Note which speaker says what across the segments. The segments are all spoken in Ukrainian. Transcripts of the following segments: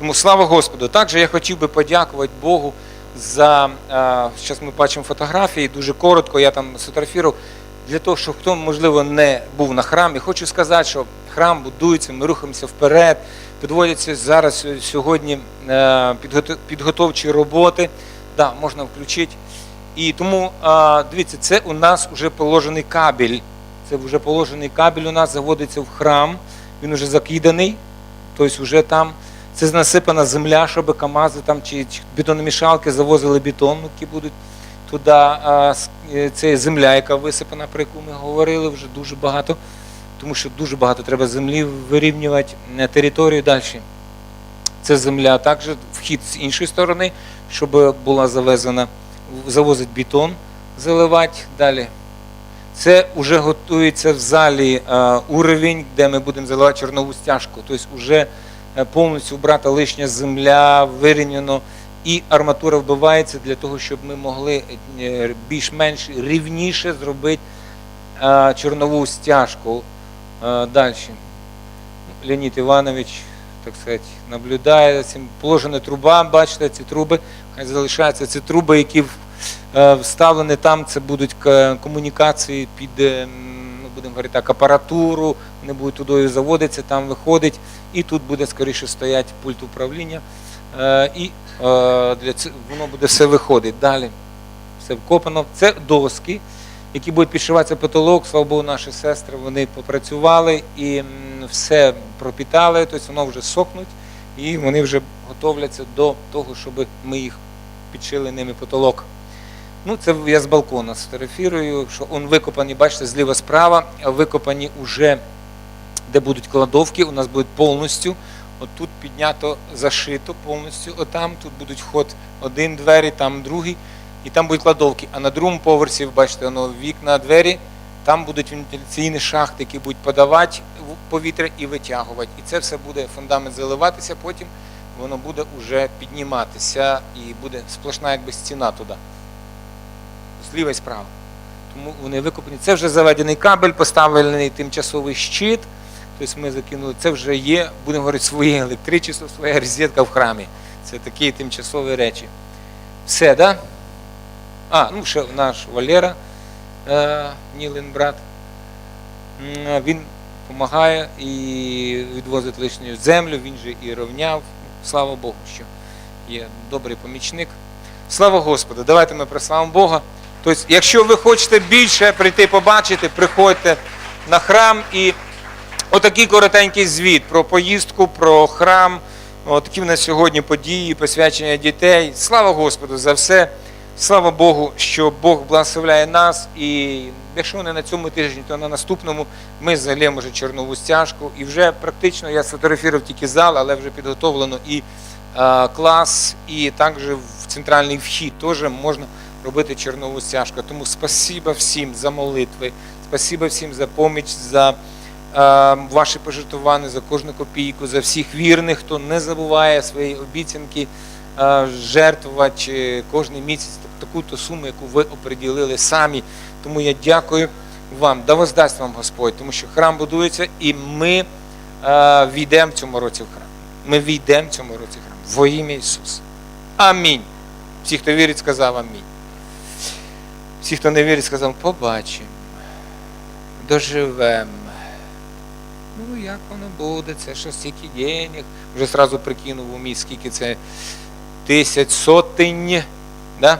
Speaker 1: Тому слава Господу. Також я хотів би подякувати Богу за зараз ми бачимо фотографії, дуже коротко, я там сфотографував, для того, щоб хто, можливо, не був на храмі. Хочу сказати, що храм будується, ми рухаємося вперед, підводяться зараз сьогодні е, підготовчі роботи. Да, можна включити. І тому дивіться, це у нас вже положений кабель. Це вже положений кабель у нас заводиться в храм. Він вже закиданий, тобто вже там. Це насипана земля, щоб КАМАЗи там чи, бетономішалки завозили бетон, які будуть туди. А, е, це земля, яка висипана, про яку ми говорили вже дуже багато, тому що дуже багато треба землі вирівнювати е, територію далі. Це земля, також вхід з іншої сторони, щоб була завезена, завозить бетон, заливати далі. Це вже готується в залі е, уровень, де ми будемо заливати чорнову стяжку. Тобто вже повністю вбрата лишня земля, вирівняно, і арматура вбивається для того, щоб ми могли е, більш-менш рівніше зробити е, чорнову стяжку. Е, Далі. Леонід Іванович, так сказати, наблюдає цим. Положена труба, бачите, ці труби, хай залишаються. Це труби, які е, вставлені там, це будуть комунікації під, е, ну, будемо говорити так, апаратуру, вони будуть туди заводитися, там виходить, і тут буде скоріше стояти пульт управління. Е, І е, для ц- воно буде все виходить. Далі все вкопано. Це доски, які будуть підшиватися потолок. Слава Богу, наші сестри вони попрацювали і все пропітали, тобто воно вже сохнуть, і вони вже готовляться до того, щоб ми їх підшили ними потолок. Ну, це я з балкона сфотографірую, що он викопані, бачите, зліва справа, викопані уже, де будуть кладовки, у нас будуть повністю. От тут піднято, зашито повністю, отам, тут будуть вход один двері, там другий, і там будуть кладовки. А на другому поверсі, ви бачите, воно вікна, двері, там будуть вентиляційні шахти, які будуть подавати повітря і витягувати. І це все буде фундамент заливатися, потім воно буде вже підніматися і буде сплошна якби стіна туди. Зліва і справа. Тому вони викопані. Це вже заведений кабель, поставлений тимчасовий щит. Тобто ми закинули, це вже є, будемо говорити, своє електричество, своя розетка в храмі. Це такі тимчасові речі. Все, да? А, ну ще наш Валера, е, Нілин брат. Він допомагає і відвозить лишню землю, він же і рівняв. Слава Богу, що є добрий помічник. Слава Господу! Давайте ми прославимо Бога. Тобто, якщо ви хочете більше прийти побачити, приходьте на храм і отакий коротенький звіт про поїздку, про храм. Отакі в нас сьогодні події, посвячення дітей. Слава Господу за все. Слава Богу, що Бог благословляє нас. І якщо не на цьому тижні, то на наступному ми залємо вже чорнову стяжку. І вже практично я сфотографував тільки зал, але вже підготовлено і е, клас, і також в центральний вхід теж можна робити чорнову стяжку. Тому спасіба всім за молитви, спасіба всім за поміч, за ваші пожертвування, за кожну копійку, за всіх вірних, хто не забуває свої обіцянки е, жертвувати е, кожен місяць таку-то суму, яку ви оприділили самі. Тому я дякую вам. Да воздасть вам Господь, тому що храм будується, і ми е, війдемо в цьому році в храм. Ми війдемо цьому році в храм. Во ім'я Ісуса. Амінь. Всі, хто вірить, сказав амінь. Всі, хто не вірить, сказав, побачимо, доживемо. Як воно буде, це що стільки денег. Вже сразу прикинув у мій, скільки це тисяч сотень. Да?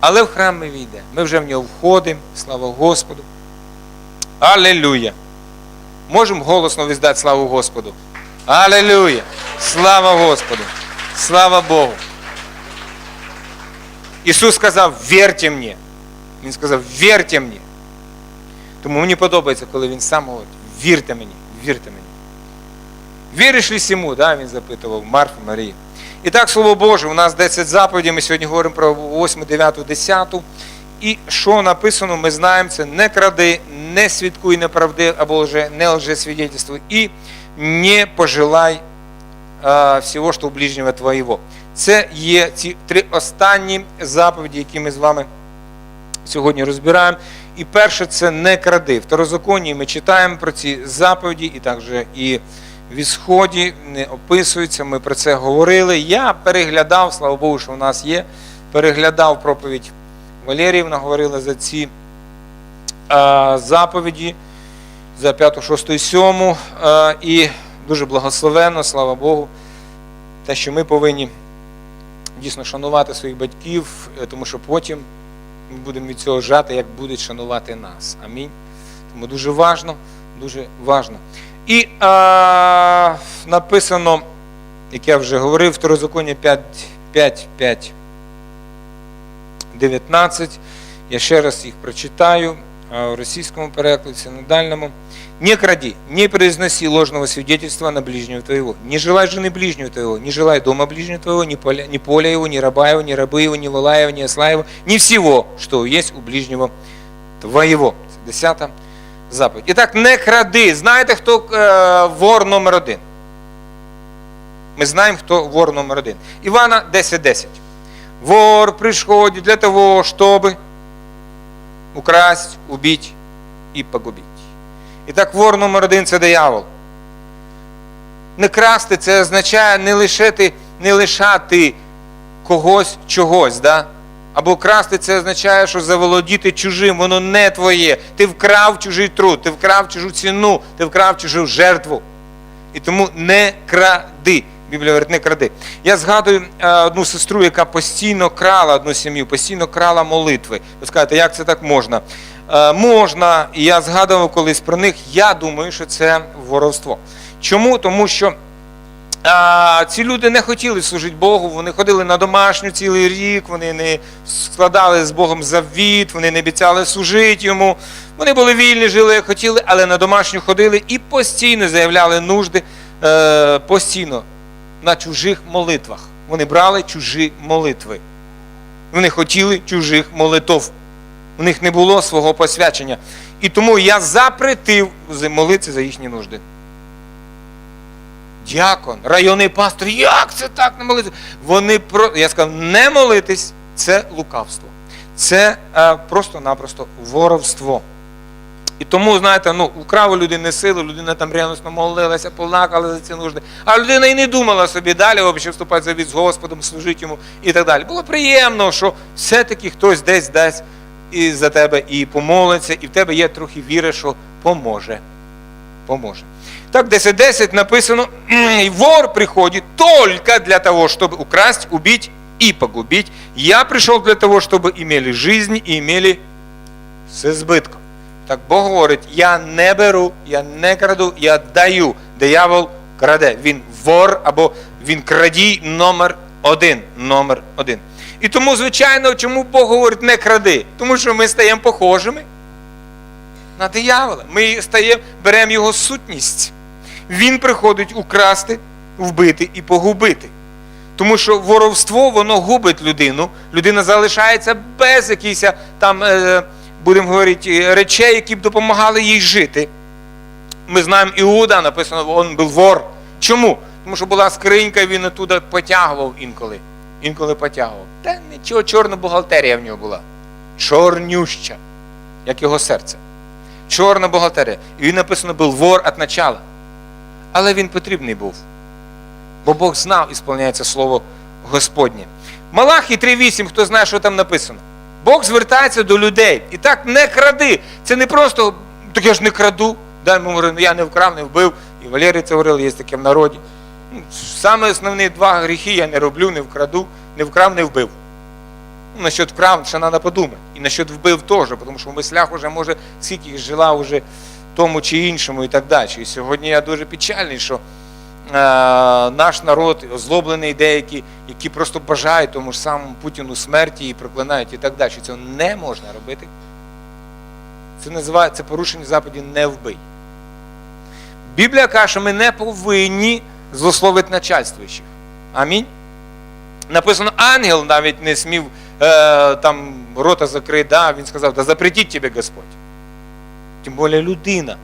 Speaker 1: Але в храм ми війдемо. Ми вже в нього входимо, слава Господу. Аллилуйя! Можемо голосно віздати славу Господу. Аллилуйя! Слава Господу! Слава Богу! Ісус сказав, вірте мені. Він сказав, вірте мені. Тому мені подобається, коли він сам говорить, вірте мені, вірте мені. Віриш ли сьому? Да, він запитував Марфу Марії. І так, слово Боже, у нас 10 заповідей, ми сьогодні говоримо про 8, 9, 10. І що написано, ми знаємо, це не кради, не свідкуй неправди або лже, не лжесвидетельствуй, і не пожелай а, всього, що у ближнього твоєго. Це є ці три останні заповіді, які ми з вами сьогодні розбираємо. І перше це не кради. В Второзаконні ми читаємо про ці заповіді, і також і в ісході не описується. Ми про це говорили. Я переглядав, слава Богу, що в нас є. Переглядав проповідь Валеріївна, говорила за ці е, заповіді за 5, 6 і 7. Е, і дуже благословенно, слава Богу, те, що ми повинні дійсно шанувати своїх батьків, е, тому що потім ми будемо від цього жати, як будуть шанувати нас. Амінь. Тому дуже важно, дуже важно. І а, написано, як я вже говорив, Второзаконня 5, 5, 5, 19. Я ще раз їх прочитаю а, в російському перекладі, синодальному. Не кради, не произноси ложного свидетельства на ближнего твоего. Не желай жены ближнего твоего, не желай дома ближнего твоего, ни поля, ни поля его, ни раба его, ни рабы его, ни вола его, ни осла его, ни всего, что есть у ближнего твоего. Це Десята заповідь. І так, не кради. Знаєте, хто е, вор номер один? Ми знаємо, хто вор номер один. Івана 10.10. Вор приходит для того, чтобы украсть, убить і погубить. І так, вор номер один це диявол. Не красти це означає не лишити, не лишати когось чогось. Да? Або красти це означає, що заволодіти чужим, воно не твоє. Ти вкрав чужий труд, ти вкрав чужу ціну, ти вкрав чужу жертву. І тому не кради. Біблія не кради. Я згадую е, одну сестру, яка постійно крала одну сім'ю, постійно крала молитви. Ви скажете, як це так можна? Е, можна, і я згадував колись про них. Я думаю, що це воровство. Чому? Тому що а, ці люди не хотіли служити Богу, вони ходили на домашню цілий рік, вони не складали з Богом завіт, вони не обіцяли служити йому. Вони були вільні, жили як хотіли, але на домашню ходили і постійно заявляли нужди е, постійно на чужих молитвах. Вони брали чужі молитви. Вони хотіли чужих молитов. У них не було свого посвячення. І тому я запретив молитися за їхні нужди. Дякон, районний пастор, як це так не молитися? Вони про я сказав, не молитись це лукавство. Це е, просто-напросто воровство. І тому, знаєте, ну, вкрав у людини силу, людина там ревностно молилася, плакала за ці нужди. А людина і не думала собі далі, взагалі вступати за від з Господом, служити йому і так далі. Було приємно, що все-таки хтось десь дасть і за тебе і помолиться, і в тебе є трохи віри, що поможе. Поможе. Так, 10.10 написано, «И вор приходит только для того, чтобы украсть, убить и погубить. Я пришел для того, чтобы имели жизнь и имели з избытком. Так Бог говорить, я не беру, я не краду, я даю. Диявол краде. Він вор або він крадій номер один. Номер один. І тому, звичайно, чому Бог говорить не кради? Тому що ми стаємо похожими на диявола. Ми стаємо, беремо його сутність. Він приходить украсти, вбити і погубити. Тому що воровство воно губить людину. Людина залишається без якихось там, е, будемо говорити, речей, які б допомагали їй жити. Ми знаємо Іуда, написано, він був вор. Чому? Тому що була скринька, він оттуда потягував інколи. Інколи потягував. Та нічого, чорна бухгалтерія в нього була. Чорнюща, як його серце. Чорна бухгалтерія. І він написано був вор від начала. Але він потрібний був. Бо Бог знав, ісполняється слово Господнє. Малахі 3.8, хто знає, що там написано. Бог звертається до людей. І так не кради. Це не просто, так я ж не краду. Дай йому говорю, «Ну, я не вкрав, не вбив. І Валерій це говорив, є таке в народі. Ну, Саме основні два гріхи я не роблю, не вкраду, не вкрав, не вбив. Ну, насчет вкрав, ще треба подумати. І насчет вбив теж, тому що в мислях вже може скільки їх жила вже тому чи іншому і так далі. І сьогодні я дуже печальний, що наш народ озлоблений деякі, які просто бажають тому ж самому Путіну смерті і проклинають і так далі. Цього не можна робити. Це називається порушення заповіді не вбий. Біблія каже, що ми не повинні злословити начальствуючих. Амінь. Написано, ангел навіть не смів е, там рота закрити, да, він сказав, да запретіть тебе Господь. Тим більше людина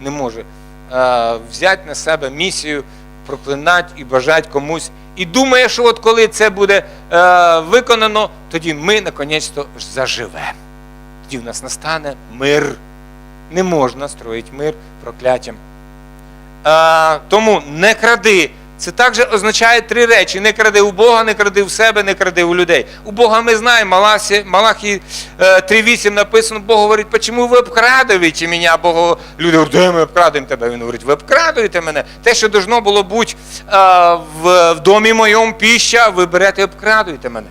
Speaker 1: не може е, взяти на себе місію, проклинати і бажати комусь. І думає, що от коли це буде е, виконано, тоді ми наконець-то заживемо. Тоді в нас настане мир. Не можна строїти мир прокляттям. Е, тому не кради. Це також означає три речі: не кради у Бога, не кради в себе, не кради у людей. У Бога ми знаємо, Малахі, Малахі е, 3.8 написано, Бог говорить, чому ви обкрадуєте мене? Бог, люди говорять, де ми обкрадуємо тебе? Він говорить, ви обкрадуєте мене. Те, що должно було бути е, в, в домі моєму піща, ви берете і обкрадуєте мене.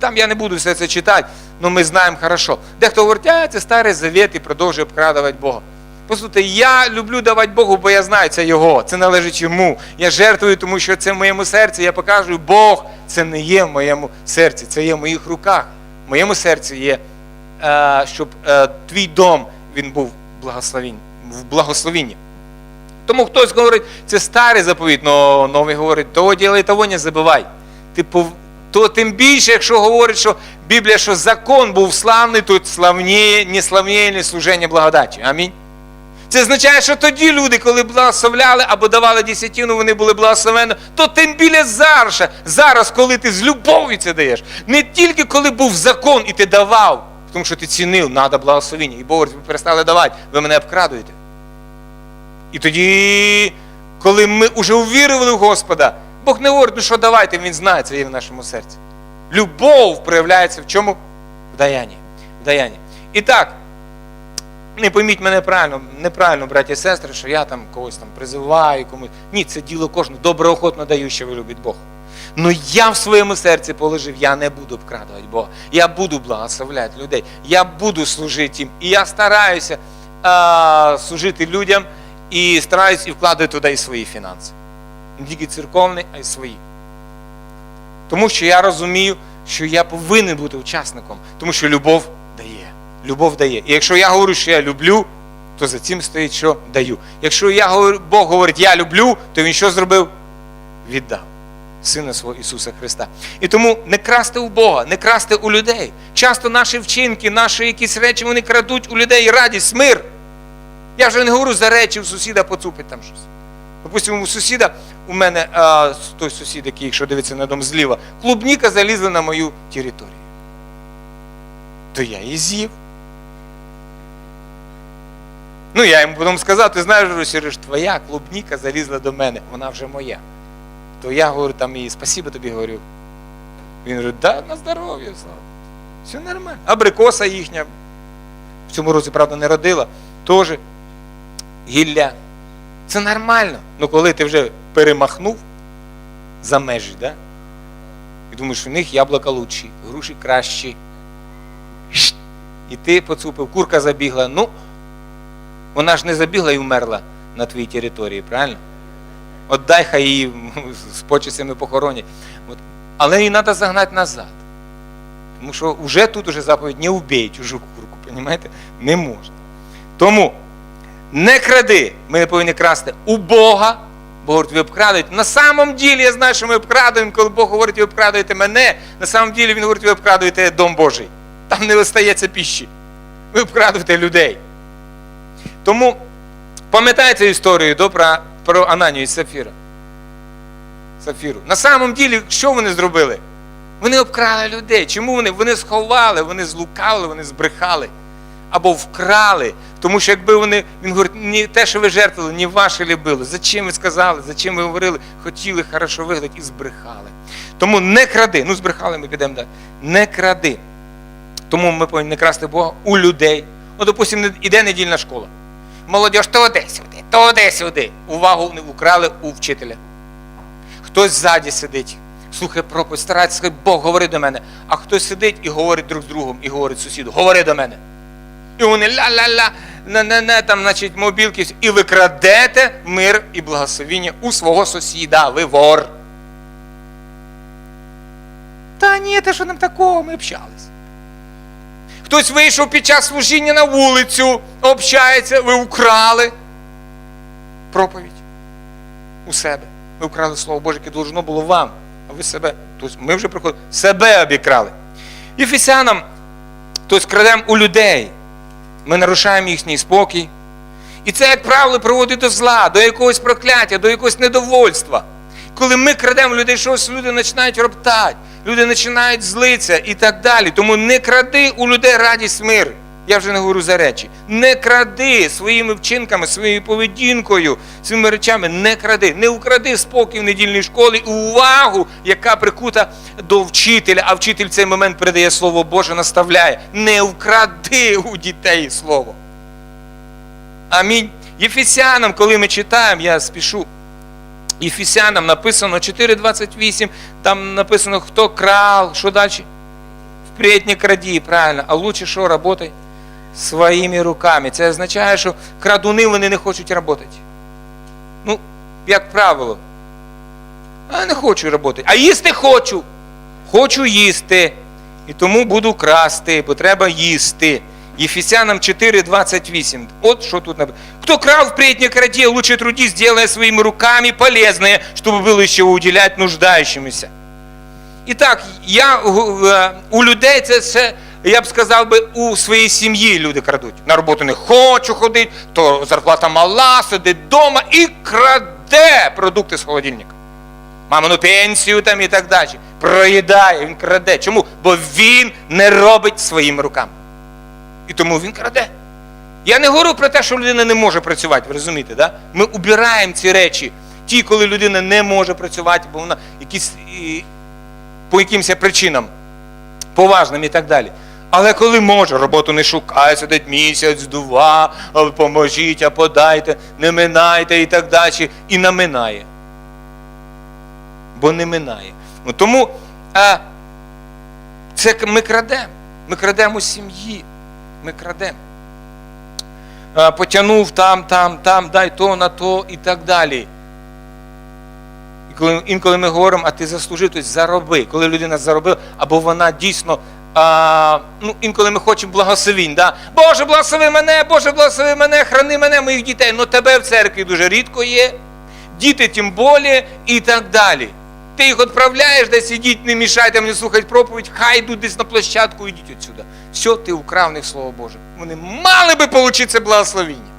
Speaker 1: Там я не буду все це читати, але ми знаємо хорошо. Дехто говорить, а це старий завіт і продовжує обкрадувати Бога. Послухайте, я люблю давати Богу, бо я знаю, це Його, це належить йому. Я жертвую, тому що це в моєму серці. Я покажу, Бог це не є в моєму серці, це є в моїх руках. В моєму серці є, е, щоб е, твій дом він був в благословенні. Тому хтось говорить, це старий заповіт, але новий говорить, того діла і того не забувай. Ти пов... То тим більше, якщо говорить, що Біблія, що закон був славний, то славніє, не славніє не служення благодаті. Амінь. Це означає, що тоді люди, коли благословляли або давали десятину, вони були благословені, то тим більше зараз, зараз, коли ти з любов'ю це даєш, не тільки коли був закон і ти давав, тому що ти цінив, треба благословення. І Бог говорить, ви перестали давати, ви мене обкрадуєте. І тоді, коли ми вже увірували в Господа, Бог не говорить, ну що давайте, Він знає, це є в нашому серці. Любов проявляється в чому? В даянні. В даянні. І так, не пойміть мене правильно, неправильно, браті і сестри, що я там когось там призиваю комусь. Ні, це діло кожного. Добре охотно даю, що ви любить Бог. Ну я в своєму серці положив, я не буду обкрадувати Бога. Я буду благословляти людей. Я буду служити їм. І я стараюся а, служити людям і стараюся і вкладати туди і свої фінанси. Не тільки церковні, а й свої. Тому що я розумію, що я повинен бути учасником, тому що любов. Любов дає. І якщо я говорю, що я люблю, то за цим стоїть, що даю. Якщо я говорю, Бог говорить, я люблю, то він що зробив? Віддав. Сина свого Ісуса Христа. І тому не красти у Бога, не красти у людей. Часто наші вчинки, наші якісь речі, вони крадуть у людей радість, мир. Я вже не говорю за речі, у сусіда поцупить там щось. Допустимо, у сусіда, у мене а, той сусід, який, якщо дивиться на дом зліва, клубніка залізла на мою територію. То я її з'їв. Ну, я йому потім сказав, ти знаєш, Сереж, твоя клубніка залізла до мене, вона вже моя. То я говорю там їй, спасибо тобі говорю. Він говорить, да, на здоров'я, слава. Все нормально. Абрикоса їхня. В цьому році, правда, не родила, теж гілля. Це нормально. Ну коли ти вже перемахнув за межі, да? і думаєш, у них яблука лучші, груші кращі. І ти поцупив, курка забігла. Ну, вона ж не забігла і вмерла на твоїй території, правильно? От дай хай її з почесями похоронять. От. Але її треба загнати назад. Тому що вже тут уже заповідь не вбій чужу курку, розумієте? Не можна. Тому не кради, ми не повинні красти у Бога, бо говорить, ви обкрадуєте. На самом ділі я знаю, що ми обкрадуємо, коли Бог говорить, ви обкрадуєте мене, на самом ділі Він говорить, ви обкрадуєте дом Божий. Там не остається піщі. Ви обкрадуєте людей. Тому пам'ятаєте історію до, про, Ананію і Сафіра? Сафіру. На самом ділі, що вони зробили? Вони обкрали людей. Чому вони? Вони сховали, вони злукали, вони збрехали або вкрали. Тому що якби вони, він говорить, ні те, що ви жертвували, ні ваше любили. Зачем ви сказали, зачем ви говорили, хотіли хорошо виглядати і збрехали. Тому не кради. Ну, збрехали, ми підемо далі. Не кради. Тому ми повинні не красти Бога у людей. Ну, допустимо, іде недільна школа. Молодіж туди сюди, туди сюди. Увагу не украли у вчителя. Хтось ззаді сидить, слухає проповідь, старається сказати, Бог, говори до мене. А хтось сидить і говорить друг з другом, і говорить сусіду, говори до мене. І вони ля-ля-ля, не-не-не, там, значить, мобілки, і ви крадете мир і благословіння у свого сусіда, ви вор. Та ні, те що нам такого, ми общались. Хтось вийшов під час служіння на вулицю, общається, ви украли проповідь у себе. Ви вкрали Слово Боже, яке должно було вам, а ви себе. Тобто ми вже приходимо, себе обікрали. Єфесянам, тобто крадемо у людей. Ми нарушаємо їхній спокій. І це, як правило, приводить до зла, до якогось прокляття, до якогось недовольства. Коли ми крадемо людей, щось люди починають роптати, люди починають злитися і так далі. Тому не кради у людей радість мир. Я вже не говорю за речі. Не кради своїми вчинками, своєю поведінкою, своїми речами, не кради, не укради спокій в недільній школі і увагу, яка прикута до вчителя, а вчитель в цей момент передає слово Боже, наставляє. Не вкради у дітей слово. Амінь. Єфесянам, коли ми читаємо, я спішу. Єфесянам написано 4.28, там написано, хто крал, що далі? Впредь не краді, правильно. А лучше що работай? Своїми руками. Це означає, що крадуни вони не хочуть працювати. Ну, як правило. А не хочу працювати. А їсти хочу. Хочу їсти. І тому буду красти, бо треба їсти. Ефесянам 4.28. От що тут написано. Кто крал впредь не кради, лучше трудись, делая своими руками полезное, чтобы было еще уделять нуждающимся. І так, я, е, у людей це все, я б сказав би, у своїй сім'ї люди крадуть. На роботу не хочу ходити, то зарплата мала, сидить вдома і краде продукти з холодильника. Мамину пенсію там і так далі. Проїдає, він краде. Чому? Бо він не робить своїми руками. І тому він краде. Я не говорю про те, що людина не може працювати, ви розумієте, да? Ми убираємо ці речі. Ті, коли людина не може працювати, бо вона якісь і, по якимось причинам поважним і так далі. Але коли може, роботу не шукає, сидить місяць, два, поможіть, а подайте, не минайте і так далі, і наминає. Бо не минає. Ну, тому а, це ми крадемо. Ми крадемо сім'ї. Ми крадемо. Потягнув там, там, там, дай то на то і так далі. І коли інколи ми говоримо, а ти заслужив, тобто зароби. Коли людина заробила, або вона дійсно. А, ну, інколи ми хочемо благословінь. Да? Боже, благослови мене, Боже, благослови мене, храни мене, моїх дітей. Ну тебе в церкві дуже рідко є. Діти тим болі і так далі. Ти їх відправляєш, десь ідіть, не мішайте мені слухати проповідь, хай йдуть десь на площадку, ідіть отсюди. Все, ти украв них Слово Боже. Вони мали би отримати це благословіння.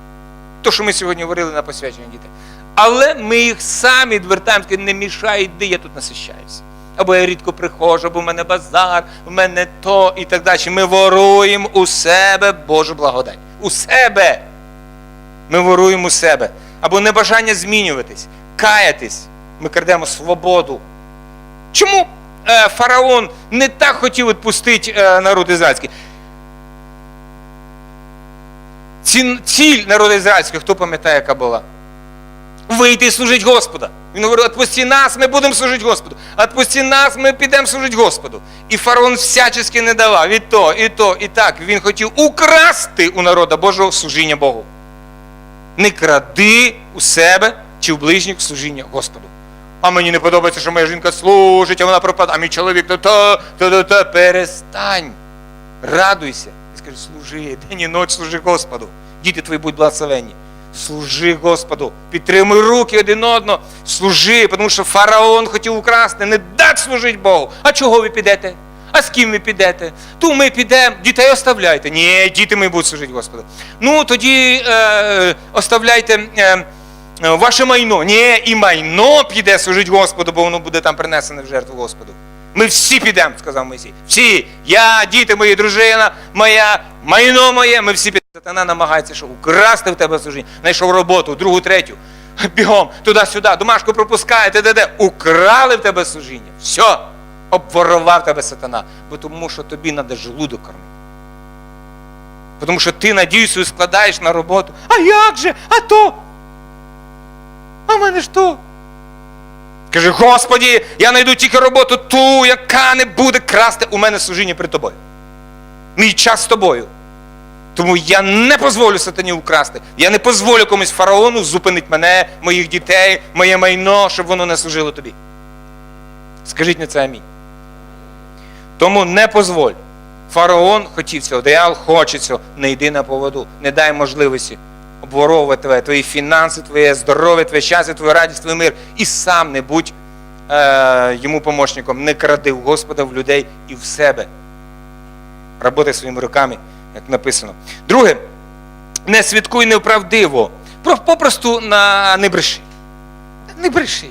Speaker 1: То, що ми сьогодні говорили на посвячення дітей. Але ми їх самі відвертаємо, не мішай, йди, я тут насищаюся. Або я рідко приходжу, або в мене базар, в мене то і так далі. Ми воруємо у себе Божу благодать. У себе. Ми воруємо у себе. Або небажання змінюватись, каятись. Ми крадемо свободу. Чому е, фараон не так хотів відпустити е, народ ізраїльський? Ці, ціль народу ізраїльського, хто пам'ятає, яка була? Вийти і служити Господа. Він говорив, відпусти нас, ми будемо служити Господу. Відпусти нас, ми підемо служити Господу. І фараон всячески не давав і то, і то, і так. Він хотів украсти у народа Божого служіння Богу. Не кради у себе чи в ближніх служіння Господу. А мені не подобається, що моя жінка служить, а вона пропадає, а мій чоловік то то, то то перестань. Радуйся і скажи, служи, день і ніч служи Господу. Діти твої будуть благословені. Служи Господу, підтримуй руки один одного, служи, тому що фараон хотів украсти, не дати служити Богу. А чого ви підете? А з ким ви підете? Ту ми підемо, дітей оставляйте. Ні, діти ми будуть служити Господу. Ну тоді е, оставляйте е, ваше майно. Ні, і майно піде служити Господу, бо воно буде там принесене в жертву Господу. Ми всі підемо, сказав Моїсій. Всі. Я, діти мої, дружина моя, майно моє, ми всі підемо. Сатана намагається, що украсти в тебе служіння. Знайшов роботу, другу, третю. Бігом, туди-сюди, домашку пропускає, де, де. Украли в тебе служіння. Все, обворував тебе сатана. Бо тому що тобі треба желудок кормити. Тому що ти надію свою складаєш на роботу. А як же? А то? А в мене ж то? Каже, Господі, я знайду тільки роботу ту, яка не буде красти у мене служіння при тобою. Мій час з тобою. Тому я не дозволю сатані украсти. Я не дозволю комусь фараону зупинити мене, моїх дітей, моє майно, щоб воно не служило тобі. Скажіть на це амінь. Тому не дозволь. Фараон хотів цього, диявол хоче цього. Не йди на поводу, не дай можливості обворовувати твоє, твої фінанси, твоє здоров'я, твоє щастя, твою радість, твій мир. І сам не будь е, йому помощником. Не кради в Господа, в людей і в себе. Работай своїми руками, як написано. Друге, не свідкуй неправдиво. Попросту на не бреши. Не бреши.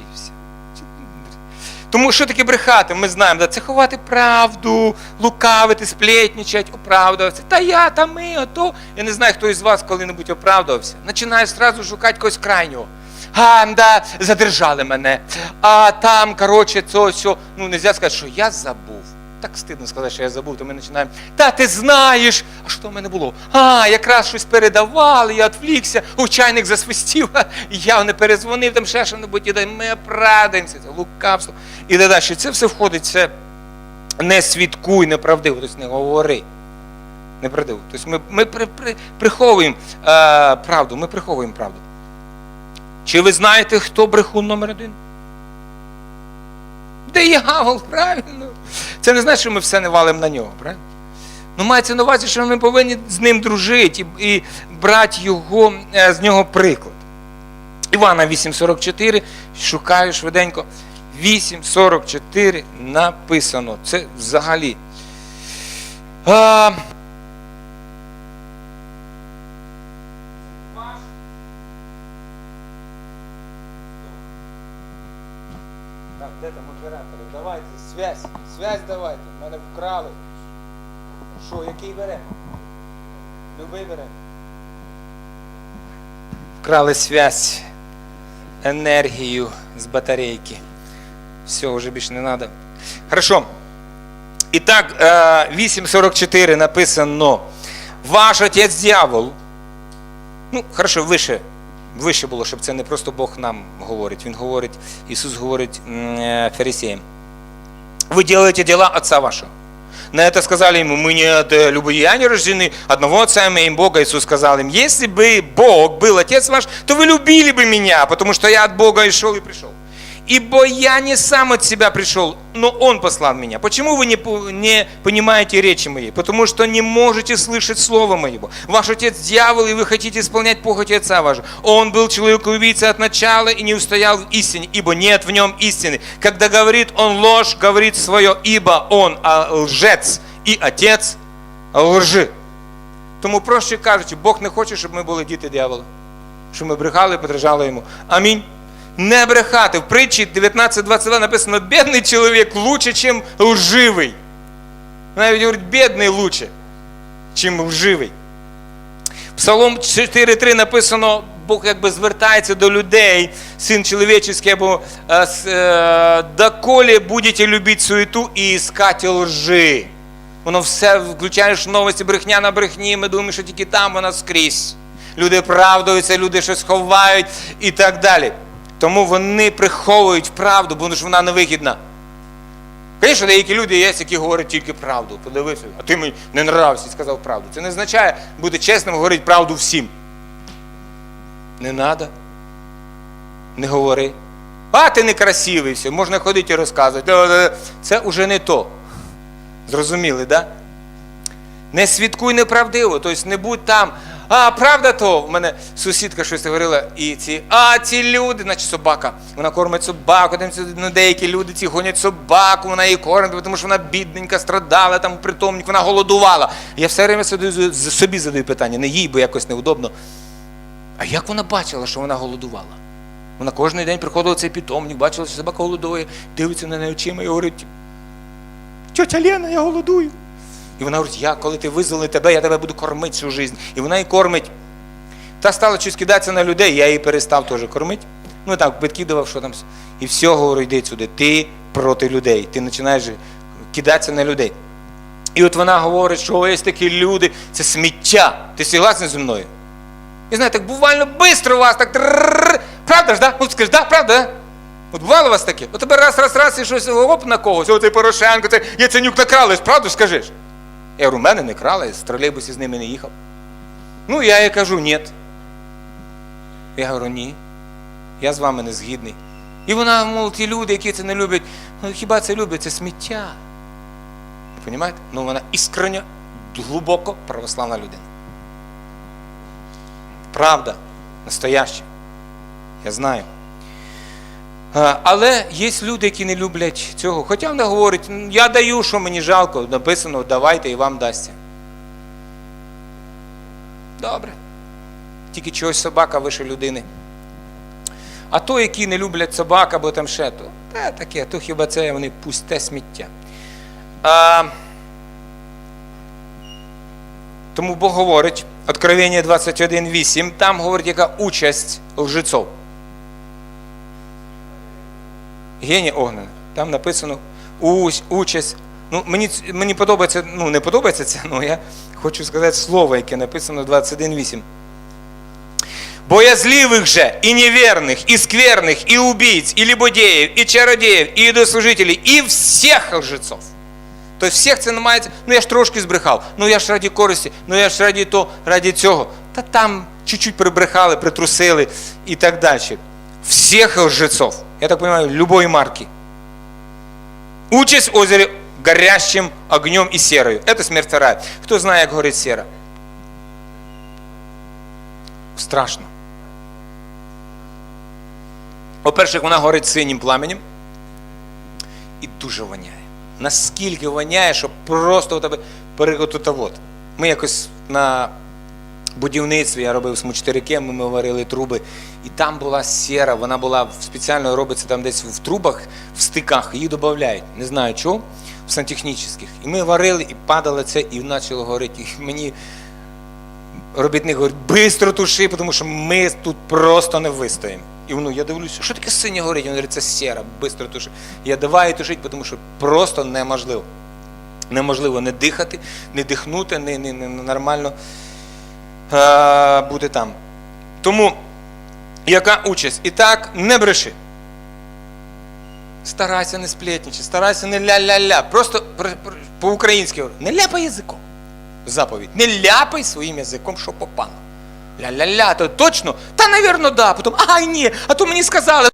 Speaker 1: Тому що таке брехати? Ми знаємо, да, це ховати правду, лукавити, сплетнічать, оправдуватися. Та я, та ми, ото. Я не знаю, хто із вас коли-небудь оправдувався. Починаєш одразу шукати когось крайнього. А, да, задержали мене. А там, коротше, це все. Ну, не можна сказати, що я забув. Так стидно сказати, що я забув, то ми починаємо. Та ти знаєш, а що в мене було? А, якраз щось передавали, я відвлікся, чайник засвистів, я не перезвонив, там ще що-небудь, і ми оправдаємося, це лукавство. І далі. Це все входить, це не свідкуй, неправдиво, тобто не говори. Неправдиво. Тобто ми, ми при, при, приховуємо е, правду, ми приховуємо правду. Чи ви знаєте, хто брехун номер один? Де Диявол, правильно. Це не значить, що ми все не валимо на нього, правильно? Ну, мається на увазі, що ми повинні з ним дружити і, і брати його, е, з нього приклад. Івана 8,44, шукаю швиденько. 8,44 написано. Це взагалі. А... Так, де там оператори? Давайте, связь, связь давайте. Мене вкрали. Що, який беремо? Любий беремо. Вкрали связь, енергію з батарейки. Все, вже більше не треба. Хорошо. І так, е, 8.44 написано. Ваш отець дьявол. Ну, хорошо, вище Вище було, щоб це не просто Бог нам говорить. Він говорить, Ісус говорить м, е, фарисеям. Вы делаете дела отца вашего. На это сказали ему, мы не от э, любодеяния рождены, одного отца имеем Бога. Иисус сказал им, если бы Бог был отец ваш, то вы любили бы меня, потому что я от Бога и шел и пришел. Ибо я не сам от себя пришел, но Он послал меня. Почему вы не, по- не понимаете речи моей? Потому что не можете слышать слова моего. Ваш отец дьявол, и вы хотите исполнять похоти отца вашего. Он был человек-убийца от начала и не устоял в истине, ибо нет в нем истины. Когда говорит он ложь, говорит свое, ибо он а, лжец и отец лжи. Тому проще кажучи, Бог не хоче, щоб ми були діти дьявола. Щоб ми брехали і подражали йому. Амінь. Не брехати. В притчі 19.22 написано, бідний чоловік лучше, ніж лживий. Навіть говорить, бідний лучше, ніж лживий. Псалом 4.3 написано, Бог якби звертається до людей, син чоловічий, або е, е, доколі будете любити суету і іскати лжи. Воно все включаєш новості, брехня на брехні, ми думаємо, що тільки там вона скрізь. Люди правдуються, люди щось ховають і так далі. Тому вони приховують правду, бо ж вона невигідна. Звісно, деякі люди є, які говорять тільки правду. Подивися, а ти мені не нравишся і сказав правду. Це не означає бути чесним, говорити правду всім. Не треба. Не говори. А ти некрасивий, все, можна ходити і розказувати. Е, Це вже не то. Зрозуміли, так? Да? Не свідкуй неправдиво, тобто не будь там. А, правда то? В мене сусідка щось говорила, і ці, а ці люди, наче собака. Вона кормить собаку, там ну, деякі люди ці гонять собаку, вона її кормить, тому що вона бідненька, страдала, там притомник, вона голодувала. Я все время собі задаю питання, не їй, бо якось неудобно. А як вона бачила, що вона голодувала? Вона кожен день приходила в цей питомник, бачила, що собака голодує, дивиться на неї очима і говорить, тьотя Лена, я голодую. І вона говорить, я, коли ти визволи тебе, я тебе буду кормити всю життя. І вона її кормить. Та стала щось кидатися на людей, я її перестав теж кормити. Ну так, підкидував, що там. І все, говорю, йди сюди. Ти проти людей. Ти починаєш кидатися на людей. І от вона говорить, що є такі люди, це сміття. Ти согласен зі мною? І знаєте, так буквально швидко у вас так. Правда ж, да? Ну скажи, да, правда? да? От бувало у вас таке? От тебе раз, раз, раз і щось оп на когось. О, ти Порошенко, це Яценюк накрались, правду скажеш? Я говорю, мене не крали, з тролейбусі з ними не їхав. Ну, я їй кажу, ні. Я говорю, ні. Я з вами не згідний. І вона, мов, ті люди, які це не люблять, ну хіба це люблять? Це сміття. Понімаєте? Ну вона іскренньо, глибоко православна людина. Правда, настояща. Я знаю. А, Але є люди, які не люблять цього. Хоча вона говорить, я даю, що мені жалко, написано, давайте і вам дасться. Добре. Тільки чогось собака вище людини. А то, які не люблять собак або там ще, то та, таке, то хіба це вони пусте сміття. А, тому Бог говорить, Откровення 21.8, там говорить, яка участь лжецов Генія огнена. Там написано «Ус- участь. Ну, мені, ц- мені подобається, ну не подобається це, але я хочу сказати слово, яке написано в 21.8. Боязливых же, и неверных, и скверных, и убийц, и лиходеев, и чародеев, и идослужителей, и всех лжецов. Тобто всіх це не мається, ну я ж трошки збрехав, ну я ж раді користі, ну я ж раді то, раді цього. Та там чуть-чуть прибрехали, притрусили і так далі. Всіх лжецов, я так розумію, любої марки. Участь в озері горящим огнем і серою. Це смерть вторая. Хто знає, як горить сера? Страшно. По-перше, вона горить синім пламенем і дуже воняє. Наскільки воняє, що просто у тебе переготута вот. Ми якось на будівництві, я робив смучтерики, ми, варили труби, і там була сера, вона була спеціально робиться там десь в трубах, в стиках, її додають. Не знаю чого, в сантехнічних. І ми варили, і падало це, і почало горити. І мені робітник говорить, бистро туши, тому що ми тут просто не вистоїмо. І воно, я дивлюся, що таке синє горить? Він говорить, це сера, бистро туши. Я давай тушити, тому що просто неможливо. Неможливо не дихати, не дихнути, не, не, не, нормально бути там. Тому, яка участь? І так, не бреши. Старайся не сплетничати, старайся не ля-ля-ля. Просто пр- пр- по-українськи не ляпай язиком. Заповідь. Не ляпай своїм язиком, що попало. Ля-ля-ля, то точно? Та, навірно, да. Потім, ай, ні, а то мені сказали.